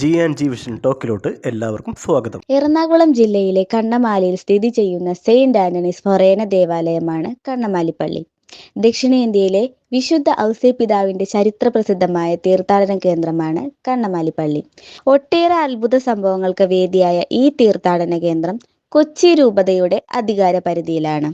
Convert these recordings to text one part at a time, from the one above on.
G and G vision ടോക്കിലോട്ട് എല്ലാവർക്കും സ്വാഗതം. എറണാകുളം ജില്ലയിലെ കണ്ണമാലിയിൽ സ്ഥിതി ചെയ്യുന്ന സെയിന്റ് ആന്റണീസ് ഫൊറേന ദേവാലയമാണ് കണ്ണമാലി പള്ളി ദക്ഷിണേന്ത്യയിലെ വിശുദ്ധ ഔസേ പിതാവിന്റെ ചരിത്ര പ്രസിദ്ധമായ തീർത്ഥാടന കേന്ദ്രമാണ് കണ്ണമാലി പള്ളി ഒട്ടേറെ അത്ഭുത സംഭവങ്ങൾക്ക് വേദിയായ ഈ തീർത്ഥാടന കേന്ദ്രം കൊച്ചി രൂപതയുടെ അധികാര പരിധിയിലാണ്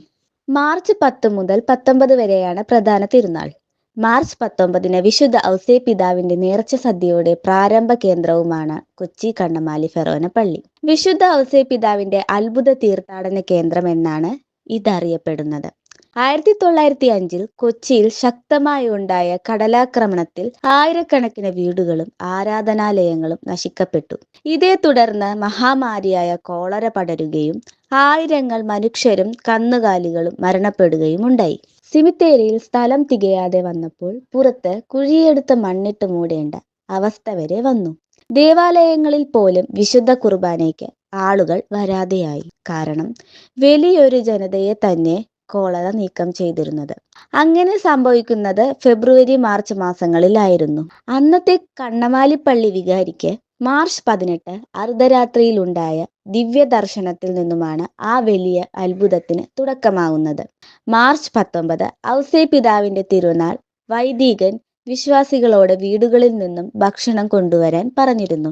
മാർച്ച് പത്ത് മുതൽ പത്തൊമ്പത് വരെയാണ് പ്രധാന തിരുനാൾ. മാർച്ച് പത്തൊമ്പതിന് വിശുദ്ധ ഔസേ പിതാവിന്റെ നേർച്ച സദ്യയുടെ പ്രാരംഭ കേന്ദ്രവുമാണ് കൊച്ചി കണ്ണമാലി ഫെറോന പള്ളി. വിശുദ്ധ ഔസേ പിതാവിന്റെ അത്ഭുത തീർത്ഥാടന കേന്ദ്രം എന്നാണ് ഇതറിയപ്പെടുന്നത്. ആയിരത്തി തൊള്ളായിരത്തി അഞ്ചിൽ കൊച്ചിയിൽ ശക്തമായി ഉണ്ടായ കടലാക്രമണത്തിൽ ആയിരക്കണക്കിന് വീടുകളും ആരാധനാലയങ്ങളും നശിക്കപ്പെട്ടു. ഇതേ തുടർന്ന് മഹാമാരിയായ കോളര പടരുകയും ആയിരങ്ങൾ മനുഷ്യരും കന്നുകാലികളും മരണപ്പെടുകയും ഉണ്ടായി. സിമിത്തേരിയിൽ സ്ഥലം തികയാതെ വന്നപ്പോൾ പുറത്ത് കുഴിയെടുത്ത് മണ്ണിട്ട് മൂടേണ്ട അവസ്ഥ വരെ വന്നു. ദേവാലയങ്ങളിൽ പോലും വിശുദ്ധ കുർബാനയ്ക്ക് ആളുകൾ വരാതെയായി. കാരണം വലിയൊരു ജനതയെ തന്നെ കോളറ നീക്കം ചെയ്തിരുന്നത്. അങ്ങനെ സംഭവിക്കുന്നത് ഫെബ്രുവരി മാർച്ച് മാസങ്ങളിലായിരുന്നു. അന്നത്തെ കണ്ണമാലിപ്പള്ളി വികാരിക്ക് മാർച്ച് പതിനെട്ട് അർദ്ധരാത്രിയിലുണ്ടായ ദിവ്യ ദർശനത്തിൽ നിന്നുമാണ് ആ വലിയ അത്ഭുതത്തിന് തുടക്കമാകുന്നത്. മാർച്ച് പത്തൊമ്പത് ഔസേ പിതാവിന്റെ തിരുനാൾ വൈദികൻ വിശ്വാസികളോട് വീടുകളിൽ നിന്നും ഭക്ഷണം കൊണ്ടുവരാൻ പറഞ്ഞിരുന്നു.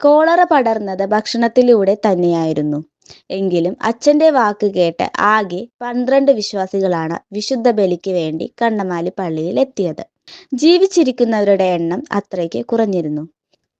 കോളറ പടർന്നത് ഭക്ഷണത്തിലൂടെ തന്നെയായിരുന്നു. എങ്കിലും അച്ഛന്റെ വാക്ക് കേട്ട് ആകെ പന്ത്രണ്ട് വിശ്വാസികളാണ് വിശുദ്ധ ബലിക്ക് വേണ്ടി കണ്ണമാലി പള്ളിയിൽ എത്തിയത്. ജീവിച്ചിരിക്കുന്നവരുടെ എണ്ണം അത്രയ്ക്ക് കുറഞ്ഞിരുന്നു.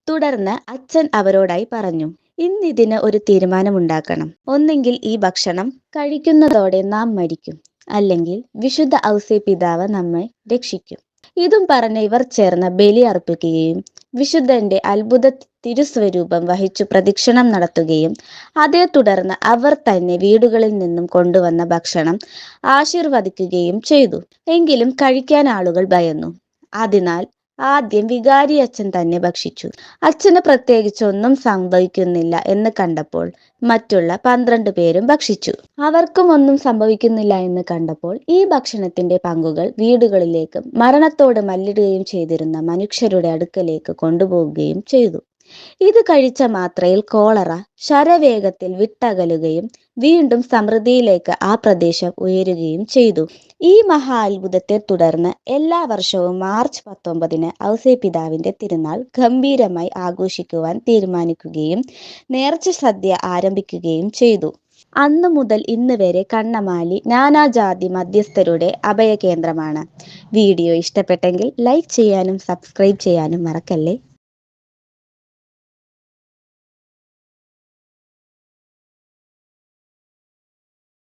തുടർന്ന് അച്ഛൻ അവരോടായി പറഞ്ഞു ഇന്നിതിന് ഒരു തീരുമാനമുണ്ടാക്കണം. ഒന്നെങ്കിൽ ഈ ഭക്ഷണം കഴിക്കുന്നതോടെ നാം മരിക്കും. അല്ലെങ്കിൽ വിശുദ്ധ ഔസേ പിതാവ് നമ്മെ രക്ഷിക്കും. ഇതും പറഞ്ഞ് ഇവർ ചേർന്ന് ബലി അർപ്പിക്കുകയും വിശുദ്ധന്റെ അത്ഭുത തിരുസ്വരൂപം വഹിച്ചു പ്രദക്ഷിണം നടത്തുകയും അതേ തുടർന്ന് അവർ തന്നെ വീടുകളിൽ നിന്നും കൊണ്ടുവന്ന ഭക്ഷണം ആശീർവദിക്കുകയും ചെയ്തു. എങ്കിലും കഴിക്കാൻ ആളുകൾ ഭയന്നു. അതിനാൽ ആദ്യം വികാരി അച്ഛൻ തന്നെ ഭക്ഷിച്ചു. അച്ഛന് പ്രത്യേകിച്ച് ഒന്നും സംഭവിക്കുന്നില്ല എന്ന് കണ്ടപ്പോൾ മറ്റുള്ള പന്ത്രണ്ട് പേരും ഭക്ഷിച്ചു. അവർക്കും ഒന്നും സംഭവിക്കുന്നില്ല എന്ന് കണ്ടപ്പോൾ ഈ ഭക്ഷണത്തിന്റെ പങ്കുകൾ വീടുകളിലേക്കും മരണത്തോട് മല്ലിടുകയും ചെയ്തിരുന്ന മനുഷ്യരുടെ അടുക്കലേക്ക് കൊണ്ടുപോവുകയും ചെയ്തു. ഇത് കഴിച്ച മാത്രയിൽ കോളറ ശരവേഗത്തിൽ വിട്ടകലുകയും വീണ്ടും സമൃദ്ധിയിലേക്ക് ആ പ്രദേശം ഉയരുകയും ചെയ്തു. ഈ മഹാ അത്ഭുതത്തെ തുടർന്ന് എല്ലാ വർഷവും മാർച്ച് പത്തൊമ്പതിന് ഔസേ പിതാവിന്റെ തിരുനാൾ ഗംഭീരമായി ആഘോഷിക്കുവാൻ തീരുമാനിക്കുകയും നേർച്ച സദ്യ ആരംഭിക്കുകയും ചെയ്തു. അന്നു മുതൽ ഇന്ന് വരെ കണ്ണമാലി നാനാജാതി മധ്യസ്ഥരുടെ അഭയ കേന്ദ്രമാണ് വീഡിയോ ഇഷ്ടപ്പെട്ടെങ്കിൽ ലൈക്ക് ചെയ്യാനും സബ്സ്ക്രൈബ് ചെയ്യാനും മറക്കല്ലേ?